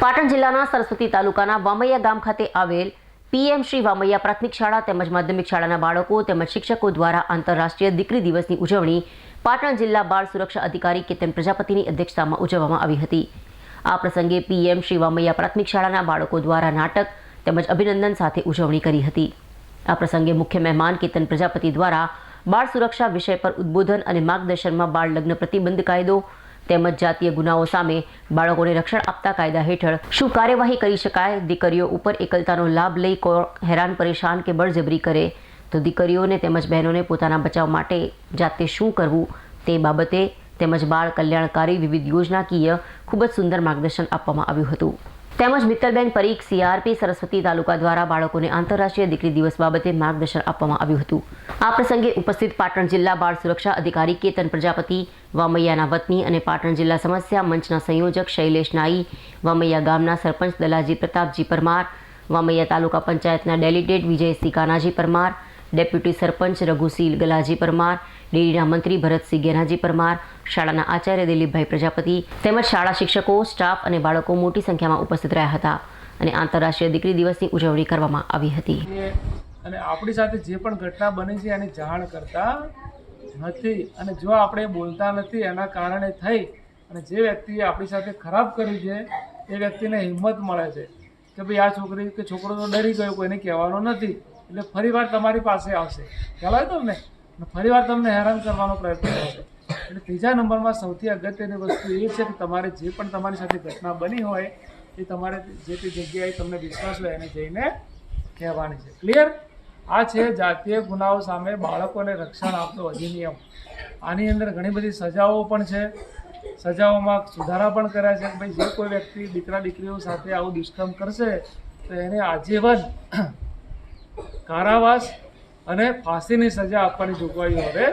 પાટણ જિલ્લાના સરસ્વતી તાલુકાના વામૈયા ગામ ખાતે આવેલ પીએમ શ્રી વામૈયા પ્રાથમિક શાળા તેમજ માધ્યમિક શાળાના બાળકો તેમજ શિક્ષકો દ્વારા આંતરરાષ્ટ્રીય દીકરી દિવસની ઉજવણી પાટણ જિલ્લા બાળ સુરક્ષા અધિકારી કેતન પ્રજાપતિની અધ્યક્ષતામાં ઉજવવામાં આવી હતી. આ પ્રસંગે પીએમ શ્રી વામૈયા પ્રાથમિક શાળાના બાળકો દ્વારા નાટક તેમજ અભિનંદન સાથે ઉજવણી કરી હતી. આ પ્રસંગે મુખ્ય મહેમાન કેતન પ્રજાપતિ દ્વારા બાળ સુરક્ષા વિષય પર ઉદ્બોધન અને માર્ગદર્શનમાં બાળ લગ્ન પ્રતિબંધ કાયદો તેમજ જાતીય ગુનાઓ સામે બાળકોને રક્ષણ આપતા કાયદા હેઠળ શું કાર્યવાહી કરી શકાય? દીકરીઓ ઉપર એકલતાનો લાભ લઈ કો હેરાન, પરેશાન કે બળજબરી કરે? તો દીકરીઓને તેમજ બહેનોને પોતાના બચાવ માટે જાતે શું કરવું તે બાબતે તેમજ બાળ કલ્યાણકારી વિવિધ યોજનાકીય ખૂબ જ સુંદર માર્ગદર્શન આપવામાં આવ્યું હતું. તેમજ મિત્તલબેન પરીખ સીઆરપી સરસ્વતી તાલુકા દ્વારા બાળકોને આંતરરાષ્ટ્રીય દીકરી દિવસ બાબતે માર્ગદર્શન આપવામાં આવ્યું હતું. આ પ્રસંગે ઉપસ્થિત પાટણ જિલ્લા બાળ સુરક્ષા અધિકારી કેતન પ્રજાપતિ, વામૈયાના વતની અને પાટણ જિલ્લા સમસ્યા મંચના સંયોજક શૈલેષ નાઈ, વામૈયા ગામના સરપંચ દલાજી પ્રતાપજી પરમાર, વામૈયા તાલુકા પંચાયતના ડેલિગેટ વિજયસિંહ કાનાજી પરમાર ડેપ્યુટી સરપંચ રઘુસિંહ ગલાજી પરમાર ડેરીના મંત્રી ભરતસિંહ ગેનાજી પરમાર, શાળાના આચાર્ય દિલીપભાઈ પ્રજાપતિ તેમજ શાળા શિક્ષકો, સ્ટાફ અને બાળકો મોટી સંખ્યામાં ઉપસ્થિત રહ્યા હતા અને આંતરરાષ્ટ્રીય દીકરી દિવસની ઉજવણી કરવામાં આવી હતી. અને આપણી સાથે જે પણ ઘટના બની છે એની જાણ કરતા નથી. અને જો આપણે બોલતા નથી, એના કારણે થઈ અને જે વ્યક્તિએ આપણી સાથે ખરાબ કર્યું છે, એ વ્યક્તિને હિંમત મળે છે. કે ભાઈ આ છોકરી, કે છોકરો તો ડરી ગયો, કોઈને કહેવાનો નથી. એટલે ફરીવાર તમારી પાસે આવશે. ખ્યાલ આવે તમને ફરી ફરીવાર તમને હેરાન કરવાનો પ્રયત્ન કરશે એટલે ત્રીજા નંબરમાં સૌથી અગત્યની વસ્તુ એ છે કે તમારે જે પણ તમારી સાથે ઘટના બની હોય, એ તમારે જે તે જગ્યાએ તમને વિશ્વાસ હોય એને જઈને કહેવાની છે. ક્લિયર આ છે જાતીય ગુનાઓ સામે બાળકોને રક્ષણ આપતો અધિનિયમ. આની અંદર ઘણી બધી સજાઓ પણ છે. સજાઓમાં સુધારા પણ કર્યા છે. કે ભાઈ, જે કોઈ વ્યક્તિ દીકરા દીકરીઓ સાથે આવું દુષ્કર્મ કરશે, તો એને આજીવન કારાવાસ અને ફાંસીની સજા આપવાની જોગવાઈઓ હવે